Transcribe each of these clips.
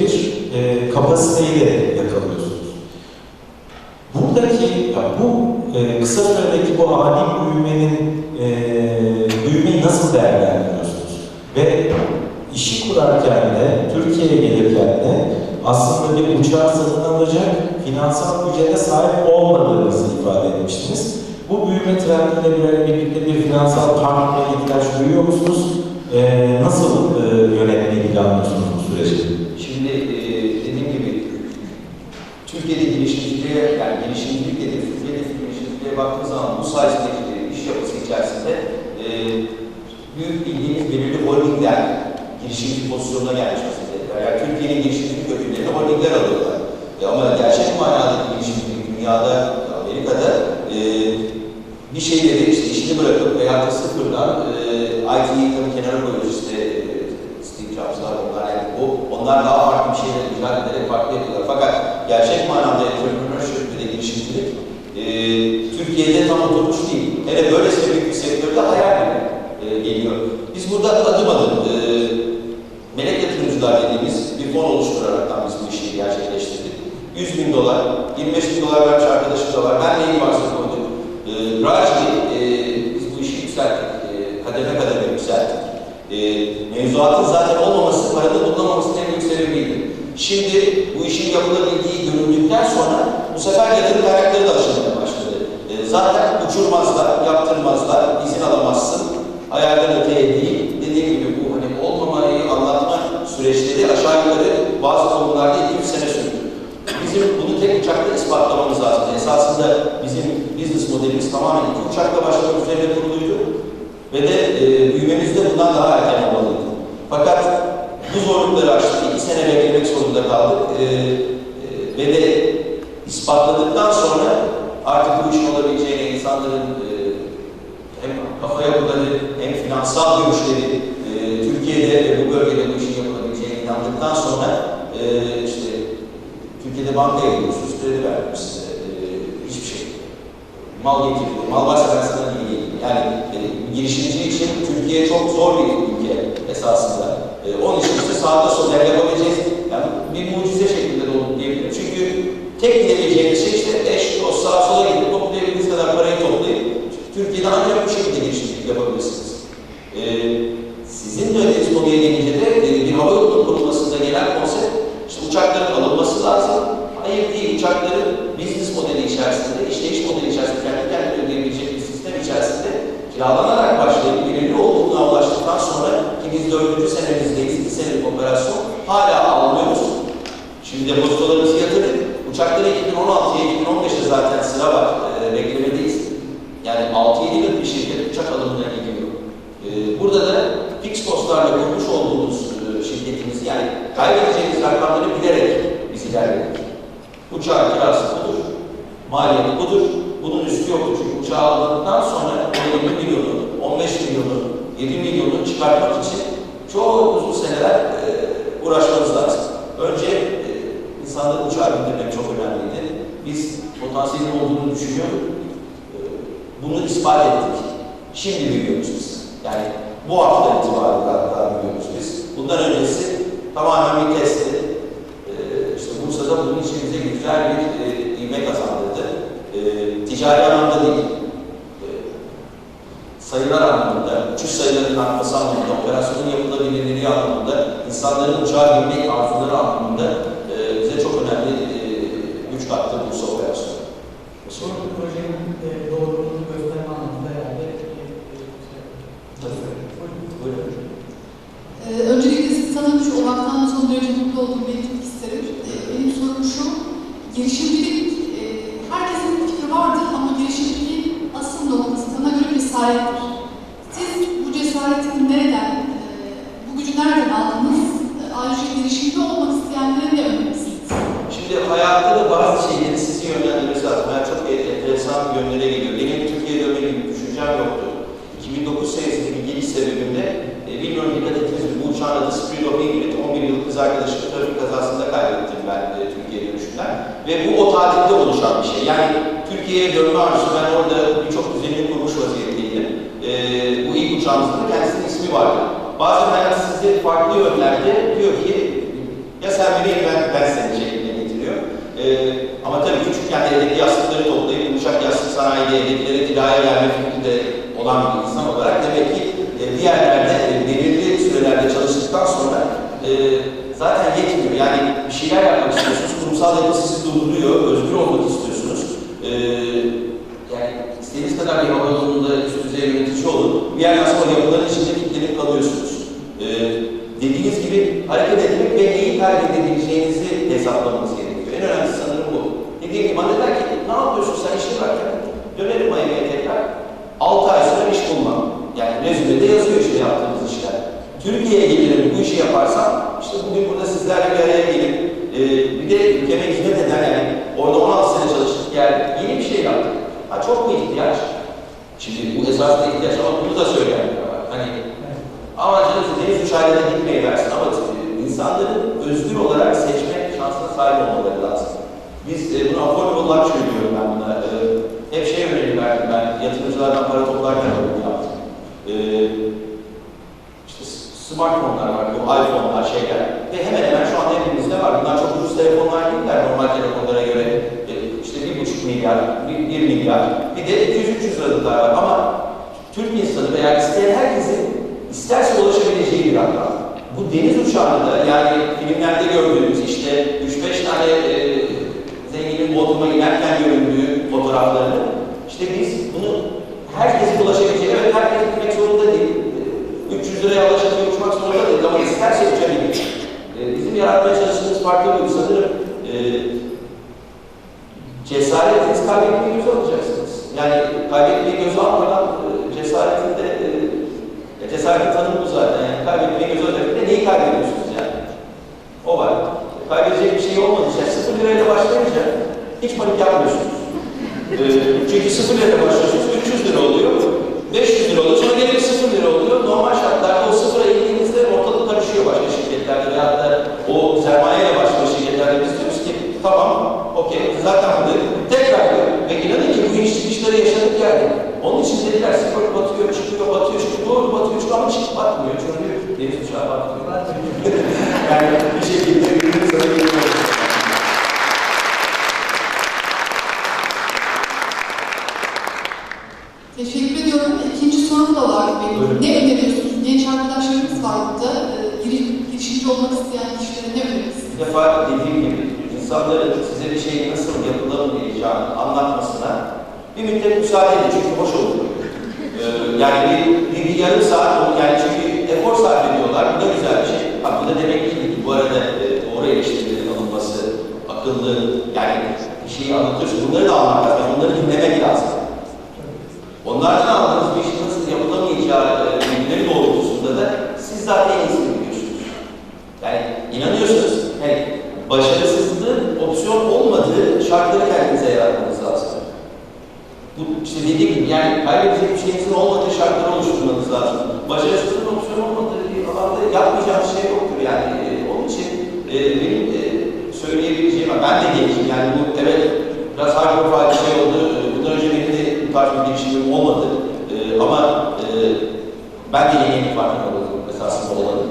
bir e, kapasiteyi yakalıyorsunuz. Buradaki, ya bu e, kısa süredeki bu ani büyümenin e, büyümeyi nasıl değerlendiriyorsunuz? Ve işi kurarken de, Türkiye'ye gelirken de aslında bir uçağı satın alacak finansal güce de sahip olmadığınızı ifade etmiştiniz. Bu büyüme trendiyle bir- birlikte bir finansal partnere ihtiyaç duyuyor musunuz? E, nasıl e, yönetmeyi planlıyorsunuz bu süreci? Şimdi e, dediğim gibi Türkiye'de girişimciliğe, yani girişimcilik hedef, Türkiye'de girişimciliğe baktığımız zaman bu sayesindeki iş yapısı içerisinde e, büyük bildiğimiz belirli holdingler girişimci pozisyonuna gelmiş vaziyette. Yani Türkiye'nin girişimcilik ödüllerini holdingler alıyorlar. E, ama gerçek manadaki girişimcilik dünyada, Amerika'da e, bir şeyleri işte işini bırakıp veya da sıfırdan e, IT'yi tabii kenara koyuyoruz işte e, Steve Jobs'lar onlar yani bu onlar daha farklı bir şeyler icat ederek farklı yapıyorlar. Fakat gerçek manada entrepreneurship ve girişimcilik e, Türkiye'de tam oturmuş değil. Hele böylesine büyük bir sektörde hayal gibi geliyor. Biz burada adım adım e, melek yatırımcılar dediğimiz bir fon oluşturaraktan biz bu işi gerçekleştirdik. 100 bin dolar, 25 bin dolar vermiş arkadaşım da var. Ben neyi varsa koydum. E, Raci, e, biz bu işi yükselttik. E, kademe kademe yükselttik. E, mevzuatın zaten olmaması, paranın bulunamamasının en büyük sebebiydi. Şimdi bu işin yapılabildiği görüldükten sonra bu sefer yatırım kaynakları da açılmaya başladı. E, zaten uçurmazlar, yaptırmazlar, izin alamazsın. Hayalden öteye değil. Dediğim gibi bu hani olmamayı anlatma süreçleri aşağı yukarı bazı konularda 2-3 sene sürdü. Bizim bunu tek uçakta ispatlamamız lazım. Esasında bizim business modelimiz tamamen iki uçakla başlamak üzerine kuruluydu. Ve de e, büyümemiz bundan daha erken olmalıydı. Fakat bu zorlukları aştık. iki sene beklemek zorunda kaldık. E, e, ve de ispatladıktan sonra artık bu işin olabileceğine insanların e, kafa yapıları hem finansal görüşleri e, Türkiye'de ve bu bölgede bu işin yapılabileceğine inandıktan sonra e, işte Türkiye'de bankaya gidiyorsunuz, kredi vermiyor size. E, hiçbir şey. Mal getiriyor. Mal varsa ben sana. Yani e, girişimci için Türkiye çok zor bir ülke esasında. E, onun için işte sağda solda yapabileceğiz. Yani bir mucize şeklinde de olur diyebilirim. Çünkü tek gidebileceğiniz şey işte eş, dost, sağa sola gidip toplayabildiğiniz kadar parayı toplayıp Türkiye'de ancak bu şekilde girişimcilik yapabilirsiniz. E, sizin de ödediğiniz konuya gelince de e, bir hava yolu kurulmasında gelen konsept işte uçakların alınması lazım. Hayır değil, uçakların business modeli içerisinde, işleyiş modeli içerisinde, kendi kendine ödeyebilecek bir sistem içerisinde kiralanarak başlayıp belirli olduğuna ulaştıktan sonra ki biz dördüncü senemizdeyiz, iki senelik operasyon hala almıyoruz. Şimdi depozitolarımızı yatırdık. Uçakları 2016'ya, 2015'e zaten sıra var, e, beklemedeyiz. Yani 6-7 yıllık uçak alımına gidiyor. E, burada da fix costlarla kurmuş olduğumuz e, şirketimizi yani kaybedeceğimiz rakamları bilerek biz ilerledik. Uçağın kirası budur, maliyeti budur, bunun üstü yoktur. Çünkü uçağı aldıktan sonra o 20 milyonu, 15 milyonu, 7 milyonu çıkartmak için çok uzun seneler e, uğraşmanız lazım. Önce e, insanları uçağa bindirmek çok önemliydi. Biz potansiyelin olduğunu düşünüyorduk. E, bunu ispat ettik. Şimdi büyüyoruz biz. Yani bu hafta itibariyle hatta büyüyoruz biz. Bundan öncesi tamamen bir testti. Ee, işte Bursa'da bunun için bize güzel bir e, ivme kazandırdı. E, ticari anlamda değil, e, sayılar anlamında, uçuş sayılarının artması anlamında, operasyonun yapılabilirliği anlamında, insanların uçağa binmek arzuları anlamında e, bize çok önemli e, güç kattı Bursa operasyonu. Sonra bu projenin e, doğruluğunu gösterme anlamında herhalde e, e, Buyurun. Ee, öncelikle sizi tanımış olmaktan mutlu olduğumu belirtmek isterim. Ee, benim sorum şu, girişimcilik, e, herkesin bir fikri vardır ama girişimciliğin asıl noktası bana göre cesarettir. Siz bu cesareti nereden, e, bu gücü nereden aldınız? E, ayrıca girişimci olmak isteyenlere ne önerirsiniz? Şimdi hayatta da bazı şeyleri sizi yönlendirmesi lazım. Ben çok e- enteresan yönlere geliyor. Benim Türkiye'ye dönme gibi bir düşüncem yoktu. 2009 senesinde bir geliş sebebinde, e, bilmiyorum dikkat ettiniz mi, bu uçağın adı Spirit of Ingrid, 11 yıllık kız arkadaşımı trafik kazasında kaybettim ben e, Türkiye dönüşünden. Ve bu o tatilde oluşan bir şey. Yani Türkiye'ye dönme arzusu, ben orada birçok düzenini kurmuş vaziyetteydim. E, bu ilk uçağımızda da kendisinin ismi vardı. Bazen hayat sizi farklı yönlerde diyor ki, ya sen beni ben, ben seni şeklinde Ee, ama tabii küçükken de evdeki yastıkları toplayıp yumuşak yastık sanayide evdekileri kiraya verme fikri de olan bir insan olarak demek ki e, bir yerlerde e, belirli sürelerde çalıştıktan sonra e, zaten yetmiyor. Yani bir şeyler yapmak istiyorsunuz, kurumsal yapı sizi durduruyor, özgür olmak istiyorsunuz. E, yani istediğiniz kadar bir havayolunda üst düzey yönetici olun, bir yerden sonra yapıların içinde kilitlenip kalıyorsunuz. E, dediğiniz gibi hareket etmek ve neyi kaybedebileceğinizi hesaplamanız gerekiyor. Önemlisi sanırım bu. Dediğim gibi bana dediler ki, ne yapıyorsun sen işe varken? Dönerim Miami'ye tekrar. 6 ay sonra iş bulmam. Yani rezümede yazıyor işte yaptığımız işler. Türkiye'ye gelirim bu işi yaparsam, işte bugün burada sizlerle bir araya gelip, e, bir de ülkeme hizmet eden yani orada 16 sene çalıştık yani yeni bir şey yaptık. Ha çok mu ihtiyaç? Şimdi bu esasında ihtiyaç ama bunu da söyleyen bir var. Hani ama canım siz deniz uçağıyla da gitmeyi versin ama e, insanların özgür olarak seçme şansına sahip olmaları lazım. Biz e, bunu affordable luxury diyorum ben buna. E, hep şey öneri verdim ben, yatırımcılardan para toplarken öyle yaptım. E, işte s- smartphone'lar var, bu iPhone'lar, şeyler. Ve hemen hemen şu anda hepimizde var. Bunlar çok ucuz telefonlar değiller normal telefonlara göre. E, işte bir buçuk milyar, bir, bir milyar, bir de 200-300 liralıklar var. Ama Türk insanı veya isteyen herkesin isterse ulaşabileceği bir rakam. Bu deniz uçağında yani filmlerde gördüğümüz işte 3-5 tane e, zenginin Bodrum'a inerken göründüğü fotoğraflarını işte biz bunu herkesin ulaşabileceği, evet herkes gitmek zorunda değil. E, 300 liraya ulaşabilir, uçmak zorunda değil ama isterse uçabilir. E, bizim yaratmaya çalıştığımız farklı bir sanırım e, cesaretiniz kaybetmeyi göze alacaksınız. Yani kaybetmeyi göze almadan e, cesaretin de e, cesaretin tanımı zaten. Yani kaybetmeyi göze alacak. Bir de neyi kaybediyorsunuz? O var. Kaybedecek bir şey olmadığı için sıfır lirayla başlayınca hiç panik yapmıyorsunuz. E, çünkü sıfır lirayla başlıyorsunuz, 300 lira oluyor, 500 lira oluyor, sonra gene sıfır lira oluyor. Normal şartlarda o sıfıra indiğinizde ortalık karışıyor başka şirketlerde veyahut da o sermayeyle başka şirketlerde biz diyoruz ki tamam, okey, zaten burada tekrar diyor. Ve inanın ki bu iniş çıkışları yaşadık yani. Onun için dediler sıfır batıyor, çıkıyor, batıyor, çıkıyor, doğru batıyor, çıkıyor ama hiç batmıyor çünkü deniz uçağı batmıyor. Yani bir şekilde Teşekkür ediyorum. İkinci sorum da var benim. Buyurun. Ne öneriyorsunuz? Genç arkadaşlarımız var burada. Ee, giriş- girişimci olmak isteyen kişilere ne önerirsiniz? Bir defa dediğim gibi insanların size bir şeyin nasıl yapılamayacağını anlatmasına bir müddet müsaade edin çünkü hoş olur. Ee, yani bir, bir, bir yarım saat yani çünkü efor sarf ediyorlar. Bu da güzel bir şey. Ha, bu da demek değil ki bu arada e, doğru eleştirilerin alınması, akıllı yani bir şeyi anlatıyorsun. Bunları da anlamak lazım. Onları dinlemek lazım. Onlardan aldığınız bir işin nasıl yapılamayacağı e, bilgileri doğrultusunda da siz zaten en iyisini biliyorsunuz. Yani inanıyorsunuz, hani başarısızlığın opsiyon olmadığı şartları kendinize yaratmanız lazım. Bu işte dediğim gibi yani kaybedecek bir şeyinizin olmadığı şartları oluşturmanız lazım. Başarısızlığın opsiyon olmadığı bir alanda yapmayacağınız şey yoktur yani. E, benim e, söyleyebileceğim, ben de gencim yani bu evet biraz profile bir şey oldu. Ee, Bundan önce benim de bu tarz bir girişimim olmadı. Ee, ama e, ben de yeni yeni farkına vardım esasında olanı.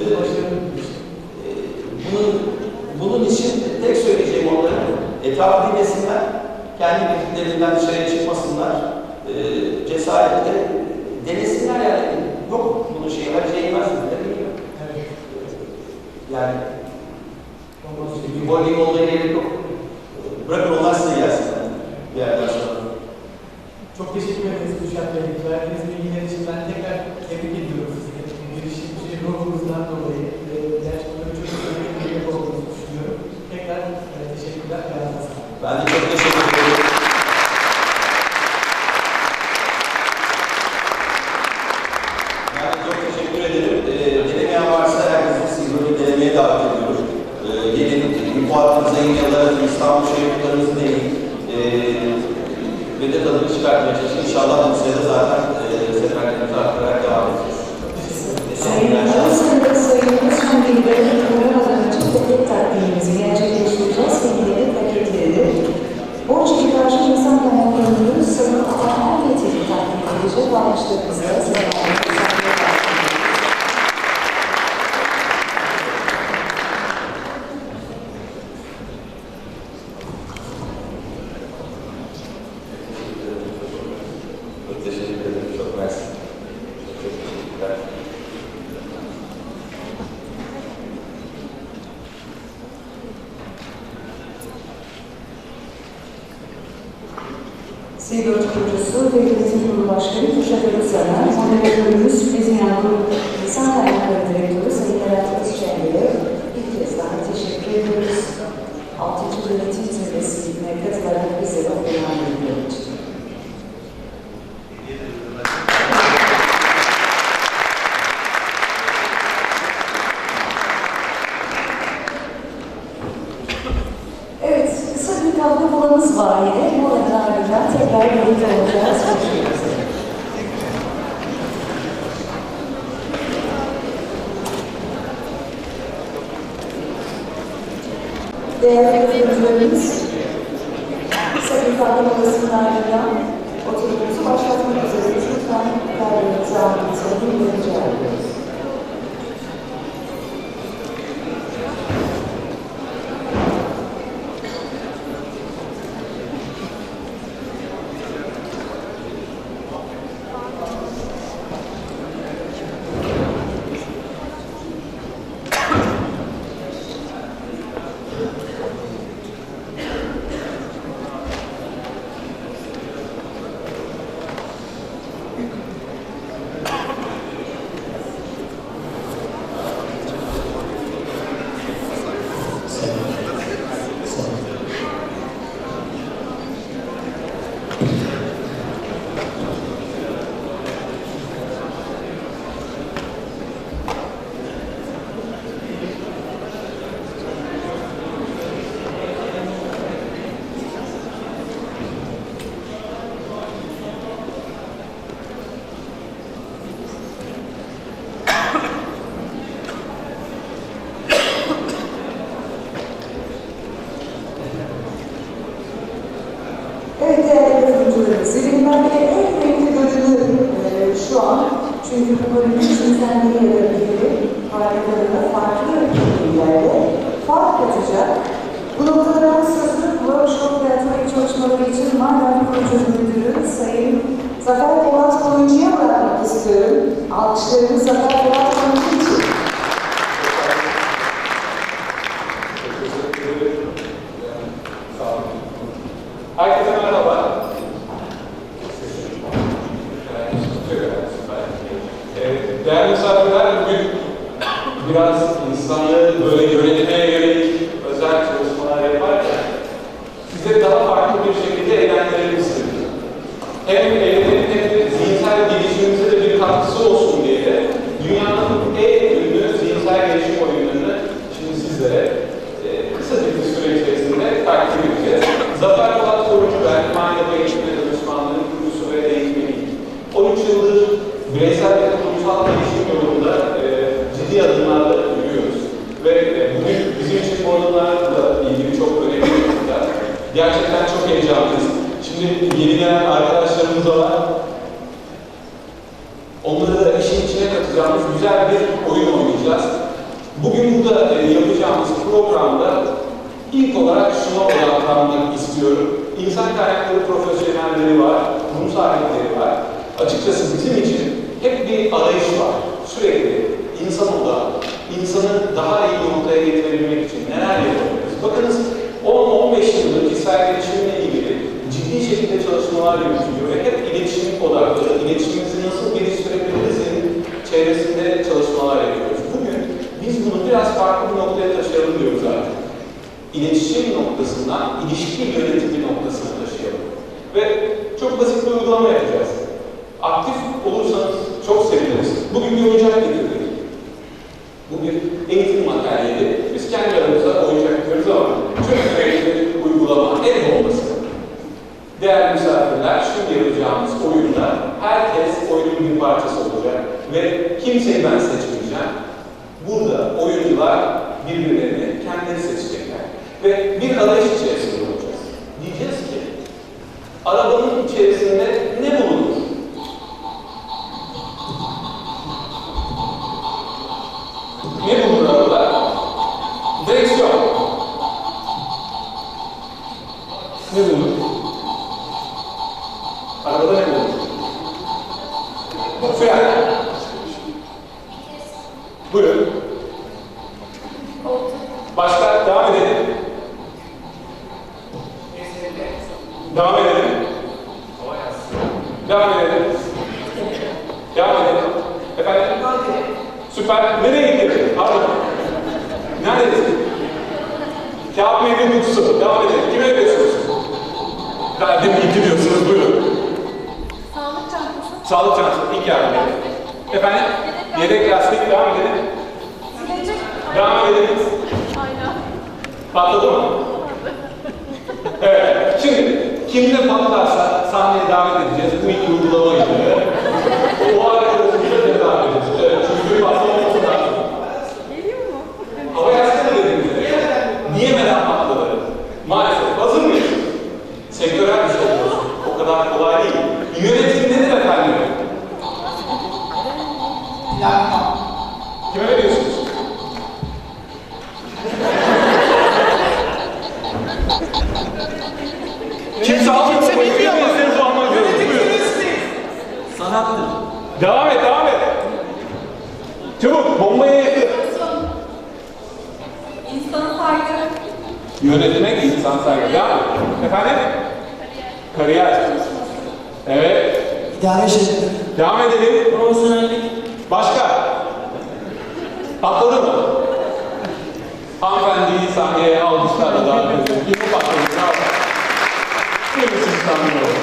Bir iş. ee, bunun, bunun için tek söyleyeceğim onlara, etrafı dinlesinler, kendi bildiklerinden dışarıya çıkmasınlar, e, cesaretle denesinler yani. Yok bunun şeyi, her şey yemez ne bileyim. Evet. Yani. Bir bowling olmaya gerek yok. Bırakın onlar size gelsinler bir yerden. Çok teşekkür ederiz Kuşat Bey. Verdiğiniz bilgiler için ben tekrar tebrik ediyorum sizi. Girişimci ruhunuzdan dolayı e, gerçekten çok önemli bir örnek olduğunuzu düşünüyorum. Tekrar e, teşekkürler. Ayağınıza sağlık. Ben de çok teşekkür ederim. Ben de çok teşekkür ederim. Ee, denemeyen varsa herkesi Silver'ı denemeye davet ediyorum. Ee, gelin, bu hattınıza yeni yıllara İstanbul şehirlerimizi deneyin. Ee, ve de tadını çıkartmaya çalışın. İnşallah bu sene zaten e, seferlerimizi arttırarak devam edeceğiz. Sayın Arasında Sayın Lütfen bilgileri uğramadan önce paket takdimimizi gerçekleştireceğiz. Bilgileri paketleri. Borçlu karşı insan kaynaklarının sanık olan niyetiyle takdim edilecek. Almışlarımızda Sayın Örgüt Kurucusu ve Yönetim Kurulu Başkanı Kürşat Arısan'a, moderatörümüz Bezmiyan Grup İnsan Kaynakları Direktörü Sayın Berat Özçengel'e bir kez daha teşekkür ediyoruz. 6. Yönetim Zirvesi'ne katılarak bize de onay ediyor için. Evet, kahve molamız var yine. Molanın ardından tekrar birlikte olacağız. Değerli kısa bir kahve molasının ardından oturumuzu başlatmak üzereyiz. Lütfen kahvenizi almanızı rica ediyoruz. Evet değerli bilimlerde en renkli bölümü e, şu an. Çünkü bu bölümün cinselliği ya da bilimi harikalarına farklı kimliklerde fark katacak. Bu noktadan sözü workshop ve atölye çalışmaları için Marmara Kurucu Müdürü Sayın Zafer Polat Koyuncu'ya bırakmak istiyorum. Alkışlarımız Zafer Polat Koyuncu için. Herkese merhaba. Ee, Değerli misafirler, bugün biraz insanlığı böyle yönetmeye yönelik özel çalışmalar yaparken size daha farklı bir şekilde eğlendirelim istedim. Hem de zihinsel gelişimimize de bir katkısı olsun diye de dünyanın en ünlü zihinsel gelişim oyunlarını şimdi sizlere e, kısa bir süre içerisinde takdim edeceğiz. Zafer Polat Korucu ben, Manya'da eğitim ve danışmanlığın kurucusu ve eğitmeniyim. 13 yıldır bireysel ve toplumsal gelişim yolunda e, ciddi adımlarla yürüyoruz. Ve e, bugün bizim için bu adımlarla ilgili çok önemli bir nokta. Gerçekten çok heyecanlıyız. Şimdi yeni gelen arkadaşlarımız da var. Onları da işin içine katacağımız güzel bir oyun oynayacağız. Bugün burada e, yapacağımız programda ilk olarak şuna odaklanmak istiyorum. İnsan kaynakları profesyonelleri var, kurum sahipleri var. Açıkçası bizim için hep bir arayış var. Sürekli insan odaklı, insanı daha iyi noktaya getirebilmek için neler yapabiliriz? Bakınız 10-15 gelişimle ilgili ciddi şekilde çalışmalar yürütülüyor ve hep iletişim odaklı, iletişimimizi nasıl geliştirebilirizin çevresinde çalışmalar yapıyoruz. Bugün biz bunu biraz farklı bir noktaya taşıyalım diyoruz artık. İletişim noktasından ilişki yönetimi noktasına taşıyalım. Ve çok basit bir uygulama yapacağız. Aktif olursanız çok seviniriz. Bugün bir oyuncak getirdik. Bu bir eğitim materyali. Biz kendi aramızda oyuncak diyoruz ama çok önemli bir uygulama, ev olması. Değerli misafirler, şimdi yapacağımız oyunda herkes oyunun bir parçası olacak ve kimseyi ben seçmeyeceğim. Burada oyuncular birbirlerini kendileri seçecekler. Ve bir arayış içerisinde Fren. Buyurun. Başka devam edelim. Devam edelim. Devam edelim. Devam edelim. Efendim? Süper. Nereye gidelim? Neredesin? Kağıt meyve kutusu. Devam edelim. Kime veriyorsunuz? Verdim gitti diyorsunuz. Sağlık çantası. Sağlık çantası. Yardım. Efendim? Yedek lastik. Devam edelim. Devam edelim. Aynen. Patladı mı? Evet. Şimdi kimde patlarsa sahneye davet edeceğiz. Bu ilk uygulamaydı. O arkadaşımıza da davet edeceğiz. Evet. Çünkü bir patlamaması lazım. Geliyor mu? Hava yastığı dedim bize. Niye merak patladı? Maalesef. Hazır mıyız? Sektörel bir şey yapıyoruz. O kadar kolay değil. Yönetim nedir efendim? Kime veriyorsunuz? Kimse almıyor. Kimse bilmiyor mu? Seni almak zorunda. Buyurun. Sanattır. Devam et, devam et. Çabuk, bombaya yakın. İnsan saygı. Yönetmek insan saygı. Devam et. Efendim? Kariyer. Evet. İdare şekli. Devam edelim. Profesyonellik. Başka? Patladı mı? Hanımefendiyi sahneye alkışlarla davet ediyorum. Yine patladı. Bravo. Buyurun sizi tanıyorum.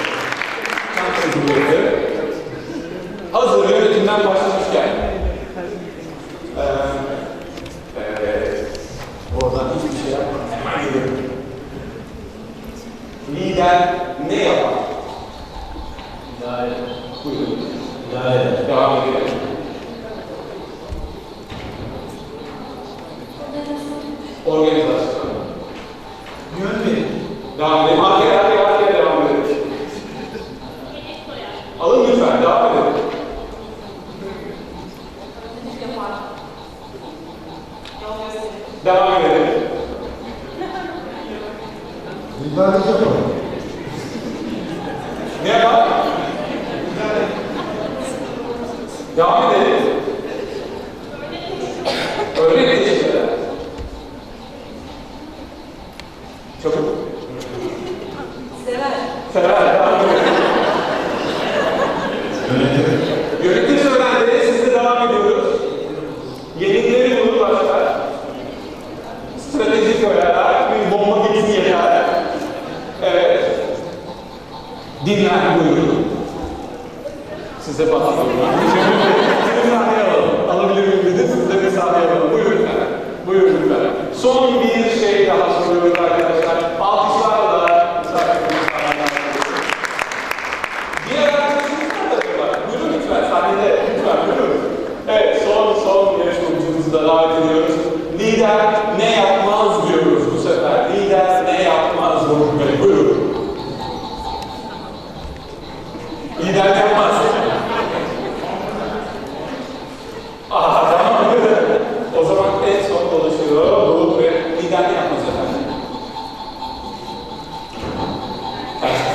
Çok teşekkür. Hazır yönetimden başlamışken. Ee, evet. Oradan hiçbir şey yapmadan hemen gidelim. Lider ne yapar? İdare. Buyurun. İdare. Devam edelim. Organizasyon. Yön verin. Devam edelim. Arkaya, arkaya, arkaya devam edelim. Alın lütfen, devam edelim. Devam edelim. Liderlik yapalım. Ne yapalım? Devam edelim. Örnek değiştirelim. Çabuk. Sever. Sever. Yönetim. Öğrenleri sizle devam ediyoruz. Yenilikleri bulur başlar. Stratejik öğeler, bir bomba gibi yerler. Evet. Dinler buyurun. Size patlatıyorum. Sahneye alalım. Alabilir miyim dedi, siz de bir sahneye alalım. Buyurun lütfen. Buyurun lütfen. Son bir şey daha soruyoruz arkadaşlar. Alkışlarla misafirimiz Diğer arkadaşımız nerede acaba? Buyurun lütfen sahnede. Lütfen buyurun. Evet son son yarışmacımızı da davet ediyoruz. Lider ne yapmaz diyoruz bu sefer. Lider ne yapmaz Bey. Buyurun. Lider ne yapmaz. Aha tamam. o zaman en son dolaşıyor. Doruk Bey. Lider ne yapmaz efendim?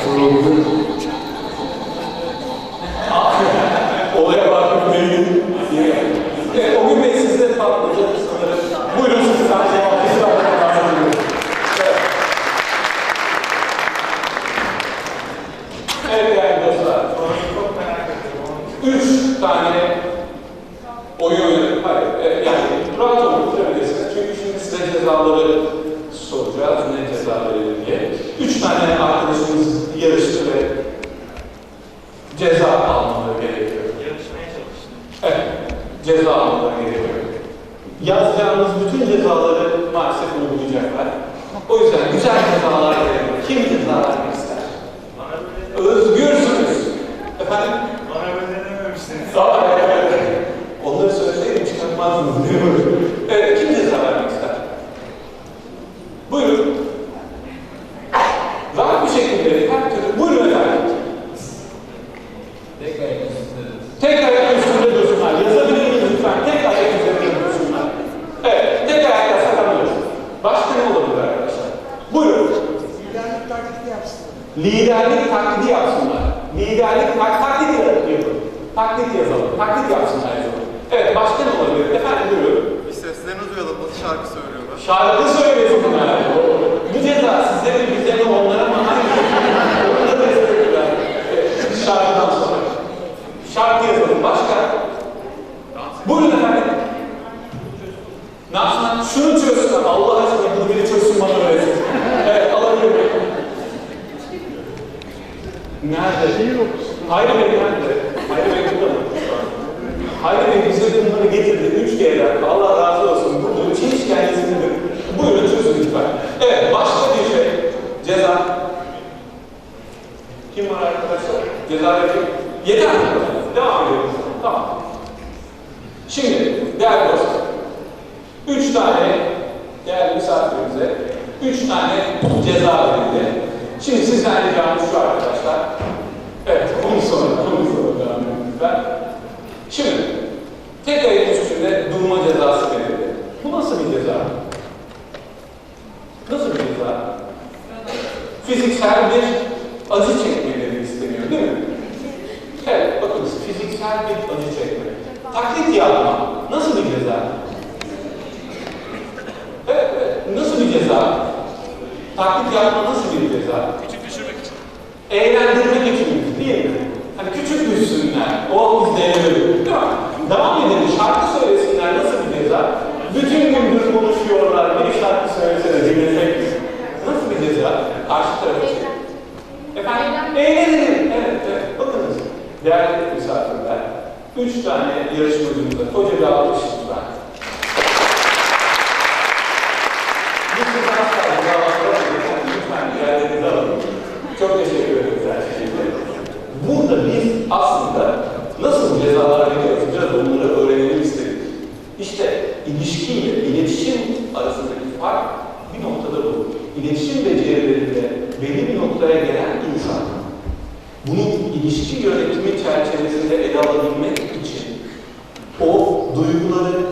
Buyurun. Olaya bakıp değilim. Evet, o gün Bey sizde patlayacak sanırım. Buyurun sizi sahneye alkışlarla davet ediyorum. Evet. Evet değerli dostlar. Üç tane oyun oynadık. Hayır, e, yani rahat olun, bitirebilirsiniz. Çünkü şimdi size cezaları soracağız, ne ceza verelim diye. Üç tane arkadaşımız yarıştı ve ceza almaları gerekiyor. Yarışmaya çalıştım. Evet, ceza almaları gerekiyor. Yazacağımız bütün cezaları maalesef uygulayacaklar. O yüzden güzel cezalar gerekiyor. Kim ceza vermek ister? Özgürsünüz. Efendim? Bana. Sağ olun. Onları söyleseydim çıkartmazdınız değil taklit yazalım. Taklit yapsınlar yazalım. Evet, başka ne olabilir? Efendim buyurun. Bir seslerini duyalım, nasıl şarkı söylüyorlar? Şarkı söylüyorsunlar. Bu ceza size mi, bize mi, onlara mı? Hangi? Onlara da destekler. Evet, şarkıdan. Şarkı yazalım. Başka? Buyurun efendim. Ne yapsınlar? Şunu çözsünler. Allah aşkına bunu biri çözsün bana öğretsin. Evet, alabilir miyim? Nerede? Hayır, verecek. Yeter? Devam edelim. Tamam. Şimdi, değerli dostlar. Üç tane değerli misafirimize üç tane ceza verildi. Şimdi sizden ricamız şu arkadaşlar. Evet, onu sonra, onu sonra devam lütfen. Şimdi, tek ayak üstünde durma cezası verildi. Bu nasıl bir ceza? Nasıl bir ceza? Fiziksel bir acı çekmeleri isteniyor değil mi? Evet, bakınız fiziksel bir acı çekme. Taklit yapma. Nasıl bir ceza? Evet, evet. Nasıl bir ceza? Taklit yapma nasıl bir ceza? Küçük düşürmek için. Eğlendirmek için değil mi? Hani küçük düşsünler, o biz değerli, değil mi? Devam edelim, şarkı söylesinler, nasıl bir ceza? Bütün gündür konuşuyorlar, bir şarkı söylesene, dinlesek mi? Nasıl bir ceza? Karşı taraf için. Efendim? Eğlenelim. Evet, evet. Bakınız, değerli misafirler, üç tane yarışmacımıza koca bir alkış lütfen. Lütfen asla cevaplara lütfen yerlerinizi alın. Çok teşekkür ederiz her şeyde. Burada biz aslında nasıl cezalar veriyoruz, biraz onları öğrenelim istedik. İşte ilişkiyle iletişim arasındaki fark bir noktada bu. İletişim becerilerinde belli bir noktaya gelen insan, bunu ilişki yönetimi çerçevesinde ele alabilmek için o duyguları,